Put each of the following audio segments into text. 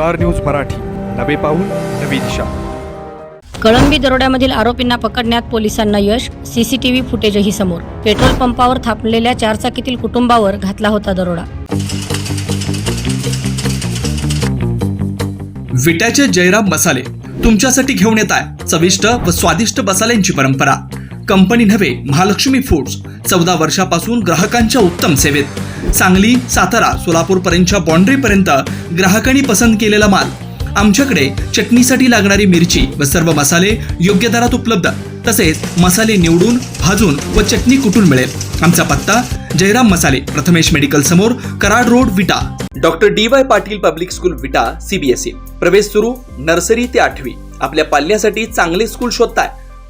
Star news Marathi. नवे पाऊल नवी दिशा. कळंबी दरोड्यामधील आरोपींना पकडण्यात पोलिसांना यश सीसीटीव्ही फुटेजही समोर. पेट्रोल पंपावर थांबलेल्या चारचाकीतील कुटुंबावर घातला होता दरोडा. विट्याचे जयराम मसाले तुमच्यासाठी घेऊन येत आहे. चविष्ट व स्वादिष्ट मसाल्यांची परंपरा. कंपनी नव्हे महालक्ष्मी फूड्स. चौदा वर्षापासून ग्राहकांच्या उत्तम सेवेत. सांगली सातारा सोलापूर पर्यंतच्या बाँड्रीपर्यंत ग्राहकांनी पसंत केलेला माल. आमच्याकडे चटणीसाठी लागणारी मिरची व सर्व मसाले योग्य दरात उपलब्ध. तसेच मसाले निवडून भाजून व चटणी कुठून मिळेल? आमचा पत्ता जयराम मसाले प्रथमेश मेडिकल समोर Karad road Vita. Doctor D Y Patil public school Vita CBSE प्रवेश सुरू नर्सरी ते आठवी. आपल्या पाल्यासाठी चांगले स्कूल शोधताय.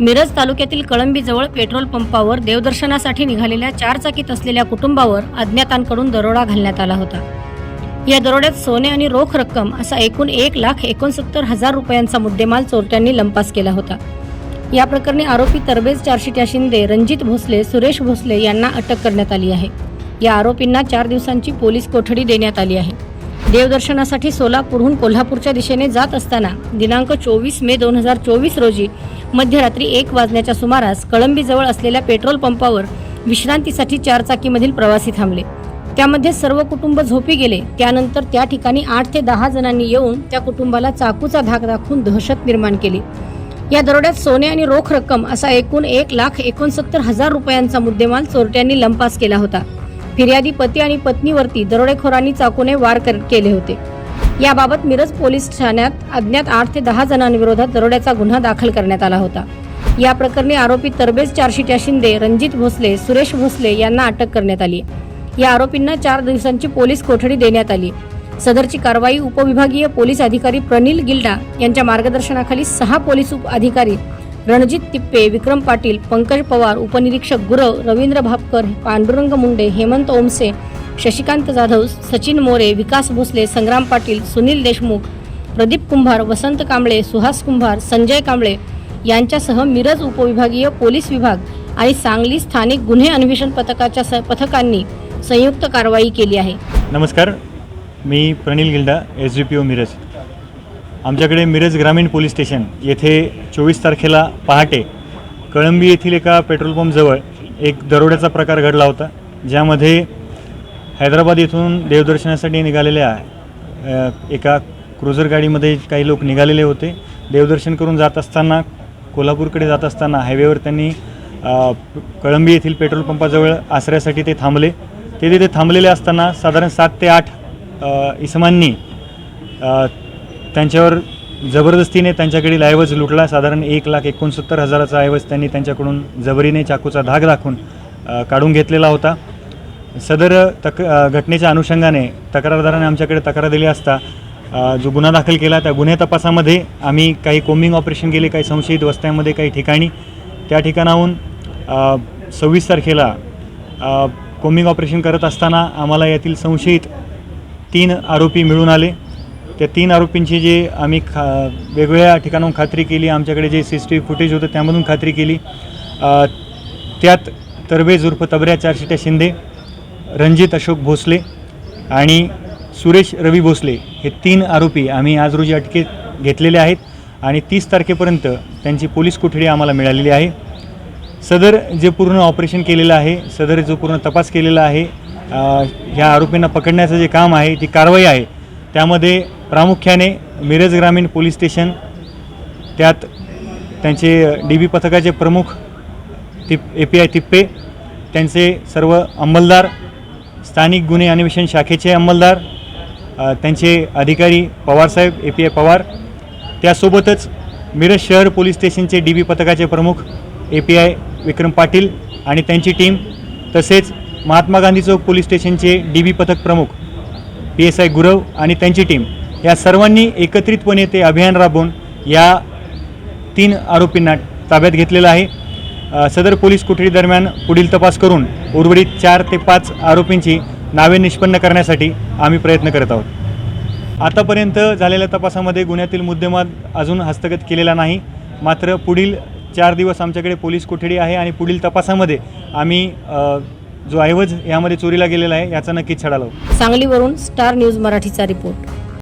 मिरज तालुक्यातील कळंबीजवळ पेट्रोल पंपावर देवदर्शनासाठी निघालेल्या चारचाकीत असलेल्या कुटुंबावर अज्ञातांकडून दरोडा घालण्यात आला होता. या दरोड्यात सोने आणि रोख रक्कम असा एकूण एक लाख एकोणसत्तर हजार रुपयांचा मुद्देमाल चोरट्यांनी लंपास केला होता. या प्रकरणी आरोपी तरबेज चारशिट्या शिंदे रणजित भोसले सुरेश भोसले यांना अटक करण्यात आली आहे. या आरोपींना चार दिवसांची पोलीस कोठडी देण्यात आली आहे. देवदर्शनासाठी सोलापूरहून कोल्हापूरच्या दिशेने जात असताना दिनांक चोवीस मे दोन हजार चोवीस रोजी मध्यरात्री एक वाजण्याच्या सुमारास कळंबीजवळ असलेल्या पेट्रोल पंपावर विश्रांतीसाठी चारचाकीमधील प्रवासी थांबले. त्यामध्ये सर्व कुटुंब झोपी गेले. त्यानंतर त्या ठिकाणी आठ ते दहा जणांनी येऊन त्या कुटुंबाला चाकूचा धाक दाखवून दहशत निर्माण केली. या दरोड्यात सोने आणि रोख रक्कम असा एकूण एक लाख एकोणसत्तर हजार रुपयांचा मुद्देमाल चोरट्यांनी लंपास केला होता. फिर्यादी पती आणि पत्नीवरती दरोडेखोरांनी चाकूने वार कर- केले होते. याबाबत मिरज पोलीस ठाण्यात अज्ञात आठ ते दहा जणांविरोधात दरोड्याचा गुन्हा दाखल करण्यात आला होता. या प्रकरणी आरोपी तरबेज चारशिट्या शिंदे रणजित भोसले सुरेश भोसले यांना अटक करण्यात आली. या आरोपींना चार दिवसांची पोलीस कोठडी देण्यात आली. सदरची कारवाई उपविभागीय पोलीस अधिकारी प्रनिल गिल्डा यांच्या मार्गदर्शनाखाली सहा पोलीस उप अधिकारी रणजित तिप्पे विक्रम पाटील पंकज पवार उपनिरीक्षक गुरव रवींद्र भापकर पांडुरंग मुंडे हेमंत ओमसे शशिकांत जाधव सचिन मोरे विकास भोसले संग्राम पाटील सुनील देशमुख प्रदीप कुंभार वसंत कांबळे सुहास कुंभार संजय कांबळे यांच्यासह मिरज उपविभागीय पोलीस विभाग आणि सांगली स्थानिक गुन्हे अन्वेषण पथकाच्या स पथकांनी संयुक्त कारवाई केली आहे. नमस्कार. मी Pranil Gilda S D P O Miraj. आमच्याकडे मिरज ग्रामीण पोलीस स्टेशन येथे चोवीस तारखेला पहाटे कळंबी येथील एका पेट्रोल पंपजवळ एक दरोड्याचा प्रकार घडला होता ज्यामध्ये हैदराबाद येथून देवदर्शनासाठी निघालेल्या एका क्रुझर गाडीमध्ये काही लोक निघालेले होते. देवदर्शन करून जात असताना कोल्हापूरकडे जात असताना हायवेवर त्यांनी कळंबी येथील पेट्रोल पंपाजवळ आसऱ्यासाठी ते थांबले. ते तिथे थांबलेले असताना साधारण सात ते आठ इसमांनी त्यांच्यावर जबरदस्तीने त्यांच्याकडील ऐवज लुटला. साधारण एक लाख एकोणसत्तर हजाराचा ऐवज त्यांनी त्यांच्याकडून जबरीने चाकूचा धाक दाखवून काढून घेतलेला होता. सदर तक घटनेच्या अनुषंगाने तक्रारदाराने आमच्याकडे तक्रार दिली असता जो गुन्हा दाखल केला त्या गुन्हे तपासामध्ये आम्ही काही कोम्बिंग ऑपरेशन केले काही संशयित वस्त्यांमध्ये काही ठिकाणी. त्या ठिकाणाहून सव्वीस तारखेला कोम्बिंग ऑपरेशन करत असताना आम्हाला यातील संशयित तीन आरोपी मिळून आले. त्या तीन आरोपींची जे आम्ही खा वेगवेगळ्या ठिकाणाहून खात्री केली आमच्याकडे जे C C T V footage होतं त्यामधून खात्री केली. त्यात तरबेज उर्फ तबऱ्या चारशिट्या शिंदे रणजित अशोक भोसले आणि सुरेश रवी भोसले हे तीन आरोपी आम्ही आज रोजी अटकेत घेतलेले आहेत आणि तीस तारखेपर्यंत त्यांची पोलीस कोठडी आम्हाला मिळालेली आहे. सदर जे पूर्ण ऑपरेशन केलेलं आहे सदर जो पूर्ण तपास केलेला आहे ह्या आरोपींना पकडण्याचं जे काम आहे ती कारवाई आहे. त्यामध्ये प्रामुख्याने मिरज ग्रामीण पोलीस स्टेशन त्यात त्यांचे डी बी पथकाचे प्रमुख तिप ए पी आय तिप्पे त्यांचे सर्व अंमलदार स्थानिक गुन्हे अन्वेषण शाखेचे अंमलदार त्यांचे अधिकारी पवारसाहेब ए पी आय पवार त्यासोबतच मिरज शहर पोलीस स्टेशनचे डी बी पथकाचे प्रमुख A P I Vikram Patil आणि त्यांची टीम तसेच महात्मा गांधी चौक पोलीस स्टेशनचे डी बी पथक प्रमुख पी एस आय गुरव आणि त्यांची टीम. या सर्वांनी एकत्रितपणे ते अभियान राबवून या तीन आरोपींना ताब्यात घेतलेलं आहे. सदर पोलीस कोठडी दरम्यान पुढील तपास करून उर्वरित चार ते पाच आरोपींची नावे निष्पन्न करण्यासाठी आम्ही प्रयत्न करत आहोत. आतापर्यंत झालेल्या तपासामध्ये गुन्ह्यातील मुद्देमाल अजून हस्तगत केलेला नाही. मात्र पुढील चार दिवस आमच्याकडे पोलीस कोठडी आहे आणि पुढील तपासामध्ये आम्ही जो ऐवज यामध्ये चोरीला गेलेला आहे याचा नक्कीच छडा लावू सांगलीवरून स्टार न्यूज मराठीचा रिपोर्ट.